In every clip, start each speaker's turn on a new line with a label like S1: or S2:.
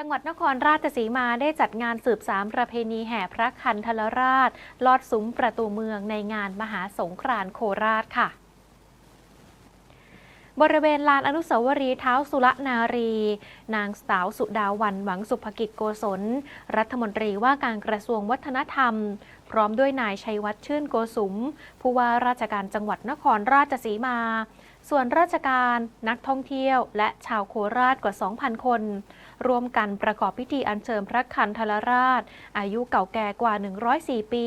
S1: จังหวัดนครราชสีมาได้จัดงานสืบสามประเพณีแห่พระคันธรราช ลอดซุ้มประตูเมืองในงานมหาสงกรานต์โคราชค่ะ บริเวณลานอนุสาวรีย์เท้าสุรนารี นางสาวสุดาวันหวังสุภกิจโกศล รัฐมนตรีว่าการกระทรวงวัฒนธรรม พร้อมด้วยนายชัยวัฒน์ชื่นโกสุม ผู้ว่าราชการจังหวัดนครราชสีมา ส่วนราชการนักท่องเที่ยว และชาวโคราชกว่า 2,000 คนร่วมกันประกอบพิธีอัญเชิญพระคันธลราช อายุเก่าแก่กว่า 104 ปี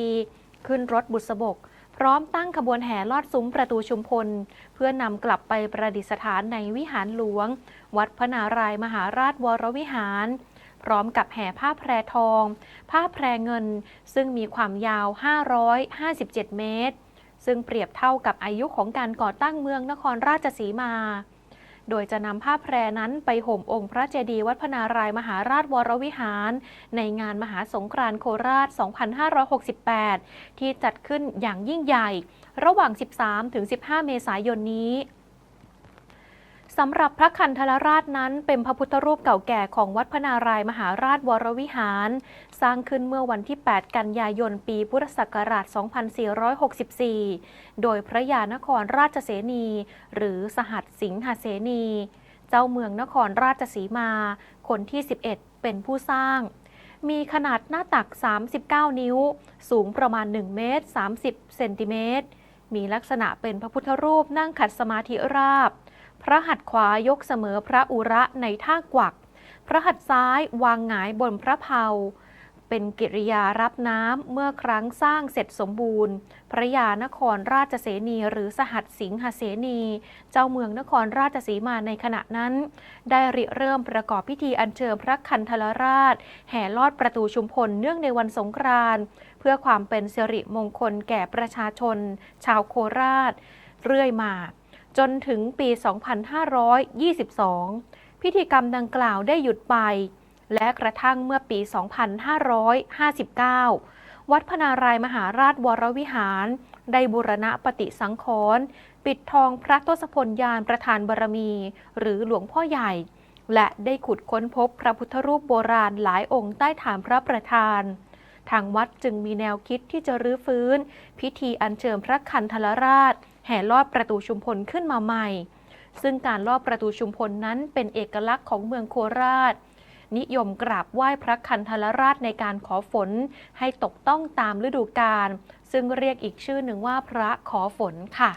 S1: ขึ้นรถบุษบก พร้อมตั้งขบวนแห่ลอดซุ้มประตูชุมพล เพื่อนำกลับไปประดิษฐานในวิหารหลวง วัดพระนารายมหาราชวรวิหาร พร้อมกับแห่ผ้าแพรทอง ผ้าแพรเงิน ซึ่งมีความยาว 557 เมตร ซึ่งเปรียบเท่ากับอายุของการก่อตั้งเมืองนครราชสีมา โดยจะนำผ้าแพรนั้นไปห่มองค์พระเจดีย์วัดพนารายมหาราชวรวิหาร ในงานมหาสงกรานต์โคราช 2568 ที่จัดขึ้นอย่างยิ่งใหญ่ ระหว่าง 13-15 เมษายนนี้ สำหรับพระคันธลราชนั้นเป็นพระพุทธรูปเก่าแก่ของวัดพระนารายมหาราชวรวิหาร สร้างขึ้นเมื่อวันที่ 8 กันยายน ปีพุทธศักราช 2464 โดยพระยานครราชเสนี หรือสหัสสิงหเสนี เจ้าเมืองนครราชสีมา คนที่ 11 เป็นผู้สร้าง มีขนาดหน้าตัก 39 นิ้ว สูงประมาณ 1 เมตร 30 เซนติเมตร มีลักษณะเป็นพระพุทธรูปนั่งขัดสมาธิราบ พระหัตถ์ขวายกเสมอพระอุระในท่ากวัก พระหัตถ์ซ้ายวางหงายบนพระเพาเป็นกิริยารับน้ำเมื่อครั้งสร้างเสร็จสมบูรณ์ พระยานครราชเสนีหรือสหัสสิงหเสนี เจ้าเมืองนครราชสีมาในขณะนั้น ได้ริเริ่มประกอบพิธีอัญเชิญพระคันธลราช แห่ลอดประตูชุมพลเนื่องในวันสงกรานต์เพื่อความเป็นสิริมงคลแก่ประชาชน ชาวโคราช เรื่อยมา จนถึงปี 2522 พิธีกรรมดังกล่าวได้หยุดไป และกระทั่งเมื่อปี 2559 วัดพนารายมหาราชวรวิหาร ได้บูรณะปฏิสังขรณ์ปิดทองพระทศพลยานประธานบารมี หรือหลวงพ่อใหญ่ และได้ขุดค้นพบพระพุทธรูปโบราณหลายองค์ใต้ฐานพระประธาน ทางวัดจึงมีแนวคิดที่จะรื้อฟื้น พิธีอัญเชิญพระคันธลราช แห่ลอดประตูชุมพลขึ้นมาใหม่ ซึ่งการลอดประตูชุมพลนั้นเป็นเอกลักษณ์ของเมืองโคราช นิยมกราบไหว้พระคันธลราชในการขอฝน ให้ตกต้องตามฤดูกาลซึ่งเรียกอีกชื่อหนึ่งว่าพระขอฝนค่ะ